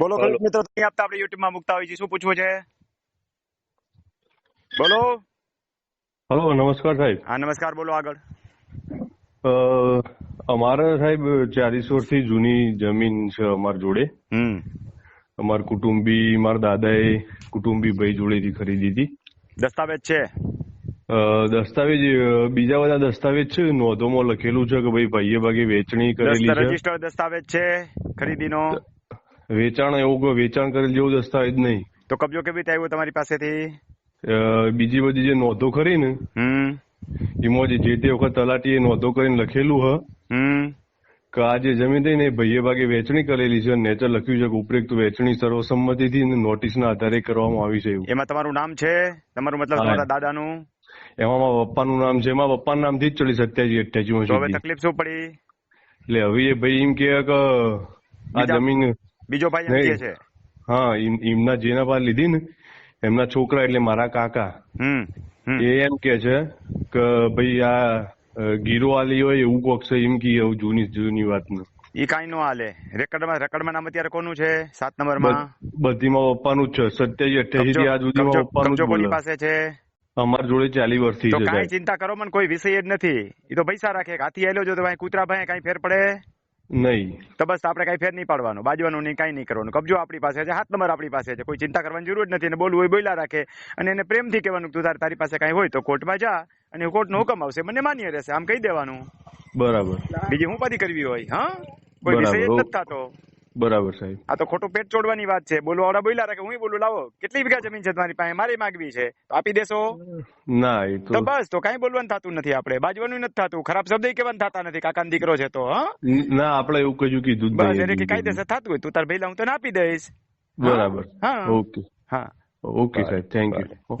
બોલો ખેડૂત મિત્રો તમે આપતા આપણે YouTube માં મુકતા હોય છે. શું પૂછવું છે? બોલો. હલો નમસ્કાર સાહેબ. હા નમસ્કાર બોલો આગળ. અમારે સાહેબ ચાલીસ વર્ષથી જૂની જમીન છે અમારા જોડે. અમારા કુટુંબી મારા દાદાએ કુટુંબી ભાઈ જોડેથી ખરીદી હતી. દસ્તાવેજ છે? અ, દસ્તાવેજ બીજા બધા દસ્તાવેજ છે? નોંધોમાં લખેલું છે કે ભાઈ ભાઈએ ભાગે વેચણી કરેલી છે? રજીસ્ટર્ડ દસ્તાવેજ છે ખરીદીનો? વેચાણ એવું વેચાણ કરેલ જેવું દસ્તાવેજ નહીં. તો કબજો કેવી રીતે આવ્યો તમારી પાસેથી? બીજી બધી જે નોંધો ખરી ને એમાં જે જે તે વખત તલાટીએ નોંધો કરીને લખેલું હ. કે આ જે જમીન થઈ ને એ ભાઈએ ભાગે વેચણી કરેલી છે નેચર લખ્યું છે કે ઉપરોક્ત વેચણી સર્વસંમતિથી નોટિસના આધારે કરવામાં આવી છે એમાં તમારું નામ છે? તમારું મતલબ. તમારા દાદાનું? એમાં પપ્પાનું નામ છે. એમાં પપ્પાના નામથી જ ચડી સત્યાજી અઠ્યાસી હવે તકલીફ શું પડી? એટલે હવે એ ભાઈ એમ કે આ જમીન બીજો ભાઈ એમ કે છે. હા એમના જેના પાસે લીધી ને એમના છોકરા એટલે મારા કાકા. એ એમ કે છે કે ભાઈ આ ગીરો આલી હોય એવું કોક છે એમ કે એવું જૂની જૂની વાતનું. ઈ કાંઈ નો હાલે. રેકર્ડમાં રેકર્ડમાં નામ અત્યારે કોનું છે? સાત નંબરમાં? બધ- બધીમાં પપ્પાનું જ છે. સત્યાવીસ અઠ્યાસી થી આજ સુધીમાં પપ્પાનું જ કોની પાસે છે? અમાર જોડે ચાલી વર્ષથી છે કાંઈ ચિંતા કરો મને કોઈ વિષય જ નથી. એ તો પૈસા રાખે હાથી આલ્યો જો તો કૂતરા ભાઈ કાંઈ ફેર પડે? નહીં. તો બસ આપણે કઈ ફેર નહીં પાડવાનું. બાજવાનું નહીં કઈ નહીં કરવાનું. કબજો આપણી પાસે છે હાથ નંબર આપણી પાસે છે. કોઈ ચિંતા કરવાની જરૂર જ નથી. અને બોલવું હોય બોલ્યા રાખે. અને એને પ્રેમથી કહેવાનું તું તાર તારી પાસે કઈ હોય તો કોર્ટમાં જા અને કોર્ટનો હુકમ આવશે. મને માન્ય રહેશે. આમ કહી દેવાનું. બરાબર. બીજી હું બધી કરવી હોય હા? કોઈ વિષય જ નથી થતો. બરાબર સાહેબ. આ તો ખોટું પેટ ચોડવાની વાત છે. બોલવા વાળા બોલ્યા રાખે હું બોલું લાવો. કેટલી વીઘા જમીન છે તમારી પાસે? મારી માગવી છે. તો આપી દેશો. ના એ તો બસ તો કાંઈ બોલવાનું થતું નથી આપણે. બાજવાનું નથી થતું. ખરાબ શબ્દ કેવાનું થતા નથી. કાકા દીકરો છે તો હા? ના આપણે એવું કશું કીધું બસ એટલે કે કાયદેસર થતું હોય. તું તાર ભાઈ હું તને આપી દઈશ. બરાબર. હા. ઓકે. હા. ઓકે સાહેબ થેન્ક યુ.